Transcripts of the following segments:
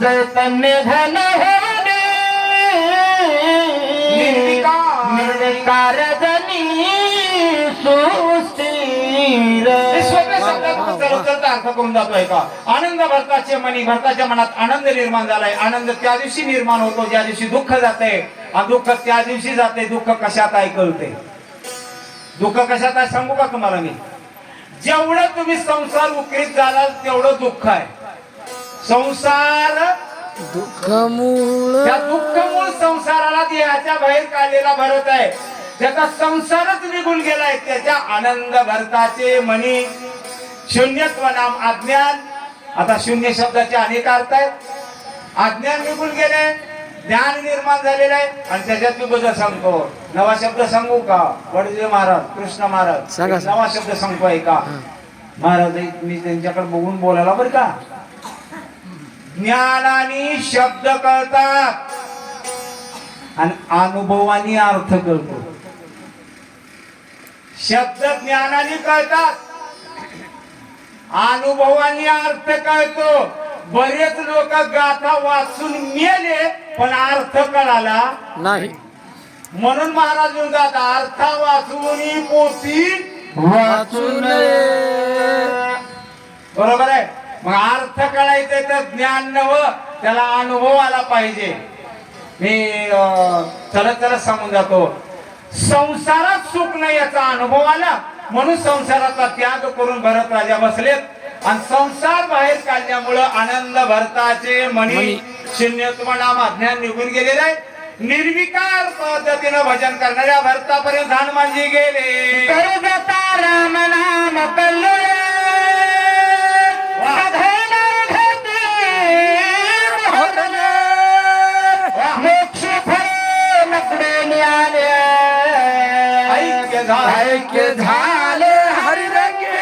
चैतन्य धन होणे। निर्विकार. जनी सुस्थिर अर्थ करून जातोय का? आनंद भरताचे मनी भरताच्या मनात आनंद निर्माण झालाय. आनंद त्या दिवशी निर्माण होतो ज्या दिवशी दुःख जाते. आणि दुःख त्या दिवशी जाते दुःख कशात आहे कळते. दुःख कशात आहे सांगू का तुम्हाला मी? जेवढं तुम्ही संसार उकरीत जालाल तेवढं दुःख आहे. संसार दुःखमूळ. त्या दुःखमूळ संसाराला देहाच्या बाहेर काढलेला भरत आहे. त्याचा संसारच निघून गेलाय त्याच्या आनंद भरताचे मनी शून्यत्व नाम अज्ञान. आता शून्य शब्दाचे अनेक अर्थ आहेत. अज्ञान निघून गेले ज्ञान निर्माण झालेलं आहे. आणि त्याच्यात मी बदल सांगतो. नवा शब्द सांगू का? वडजे महाराज कृष्ण महाराज. नवा शब्द सांगतोय का महाराज मी त्यांच्याकडे बघून बोलायला बरं का? ज्ञानाने शब्द कळतात. आणि अनुभवाने अर्थ कळतो. शब्द ज्ञानाने कळतात. अनुभवाने अर्थ कळतो. बरेच लोक गाथा वाचून मेले पण अर्थ कळाला नाही. म्हणून महाराज म्हणतात अर्थ वाचून पोथी वाचू नये. बरोबर आहे? मग अर्थ कळायचंय तर ज्ञान नव त्याला अनुभव आला पाहिजे. मी चलत चलत सांगून जातो. संसारात सुख नाही याचा अनुभव आला म्हणून संसाराचा त्याग करून भरत राजा बसलेत. आणि संसार बाहेर काढल्यामुळं आनंद भरताचे मणी. शून्यत्व नाम अज्ञान निघून गेलेले आहे. निर्विकार पद्धतीनं भजन करणाऱ्या भरतापर्यंत हनुमानजी गेले. करगता राम नाम ऐक्य झाले. हरिरंगे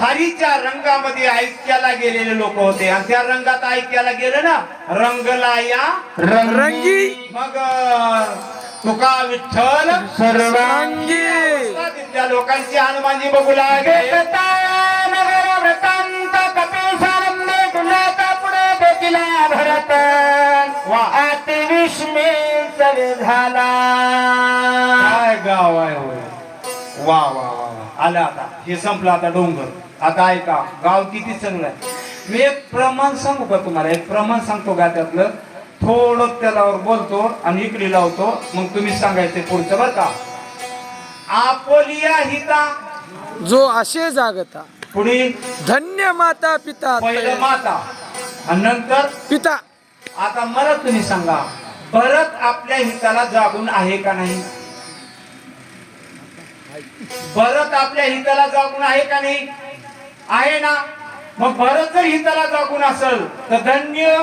हरीच्या रंगामध्ये ऐक्याला गेलेले लोक होते. आणि त्या रंगात ऐक्याला गेलं ना रंगला या रंगी। मग तुका विठ्ठल सर्वांगी। त्या लोकांची हनुमानजी बघू लागले. भरत वा. अति विस्मित झाला. काय गाव आहे होय. वा वा वा वा. आलं आता. हे संपलं आता डोंगर. आता ऐका गाव किती चांगलं आहे? मी एक प्रमाण सांगू का तुम्हाला? एक प्रमाण सांगतो का त्यातलं? थोडं त्यालावर बोलतो आणि इकडे लावतो. मग तुम्ही सांगायचं पुढचं बरं का? आपोलिया हिता. जो असे जागता. पुढे धन्य माता पिता. पहिलं माता. आणि नंतर पिता. आता मला तुम्ही सांगा भरत आपल्या हिताला जागून आहे का नाही? भरत आपल्या हिताला जागून आहे का नाही? आहे ना. मग भरत जर हिताला जागून असेल तर धन्य.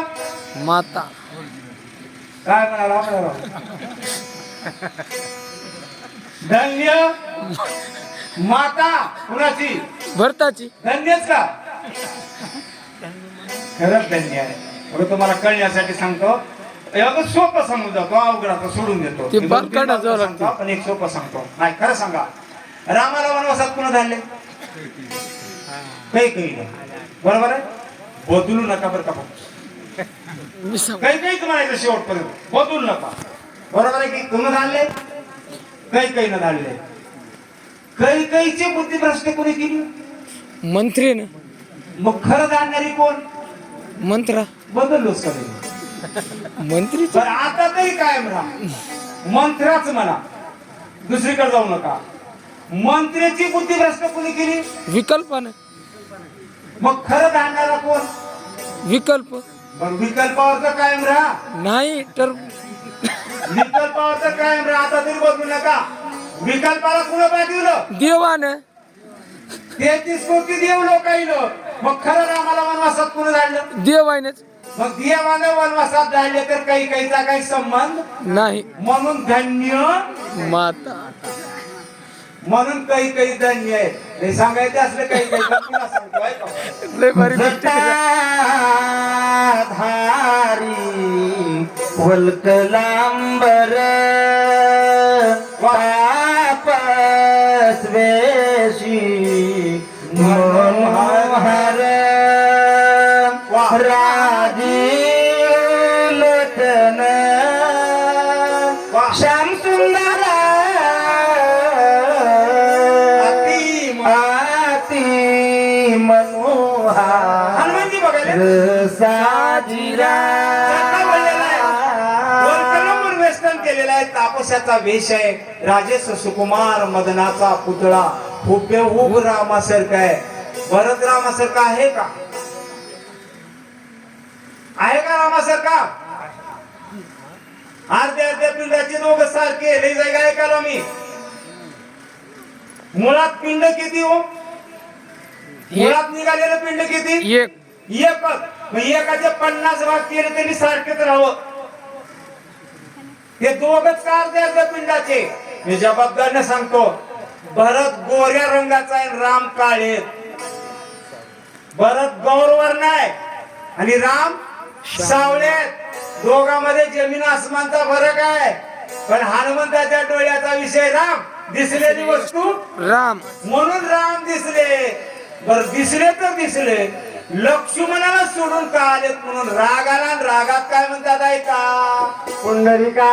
माता. काय म्हणाला? धन्य. माता कुणाची? भरताची. धन्यच का? खरंच धन्य आहे. बघा तुम्हाला कळण्यासाठी सांगतो एवढं सोपं सांगून जातो अवघडाचं सोडून देतो. ते. सांगतो, पण एक सोपं सांगतो. नाही खरं सांगा. रामाला वनवासात पुन्हा धाडले काही काही नाही. बरोबर आहे? बदलू नका बरं का सांग काही काही म्हणायचं शेवटपर्यंत. बदलू नका. बरोबर आहे की तुम्ही धाडले काही काही न धाडले काही काहीची बुद्धिभ्रष्ट कोणी केली? मंत्रीन मग खरं जाणणारी कोण? मंत्रा. बदललोच का नाही मंत्री आता तरी कायम राहा. मंत्र्याच म्हणा. दुसरीकडे जाऊ नका. मंत्र्याची बुद्धिभ्रष्ट कोणी केली? विकल्पानं. मग खरं जाणणारा कोण? विकल्प. पण विकल्पावर तर कायम राहा. नाही तर विकल्पावर तर कायम राहा. आता तरी बदलू नका. विकल्पाला कुणं पाठवलं? देवानं. तेहतीस कोटी देव लोक मग खरं वनवासात कुणं धाडलं देवानच. मग देवानं वनवासात धाडले तर काही काहीचा काही संबंध? नाही. म्हणून धन्य. माता. म्हणून काही काही धन्य आहे. हे सांगायचं असलं काही काही. धारी वल्कलांबर वापस वे वा. श्याम सुंदर। आती मनोहार। हनुमानजी बघायला साजिरा। केलेला आहे तापसाचा वेश आहे. राजेश सुकुमार मदनाचा पुतळा. हुबेहूब रामासारखा आहे. भरत रामासारखा आहे का? आहे का रामासारखा अर्ध्या अर्ध्या पिंडाची दोघं सारखे लई जागा ऐकायला मी. मुळात पिंड किती हो? मुळात निघालेलं पिंड किती? एक. एकच. एकाचे पन्नास भाग केले तरी सारखेच राहावं. ते दोघच का अर्धे अर्ध्या पिंडाचे? मी जबाबदारीने सांगतो. भरत गोऱ्या रंगाचा आहे राम काळे भरत गौरवर नाही. आणि राम सावळे दोघांमध्ये जमीन आसमानचा फरक आहे. पण हनुमंताच्या डोळ्याचा विषय राम. दिसलेली वस्तू राम. म्हणून राम दिसले. बर दिसले तर दिसले. लक्ष्मणाला सोडून का आलेत म्हणून? राग आला आणि रागात काय म्हणतात ऐका पुंडलिका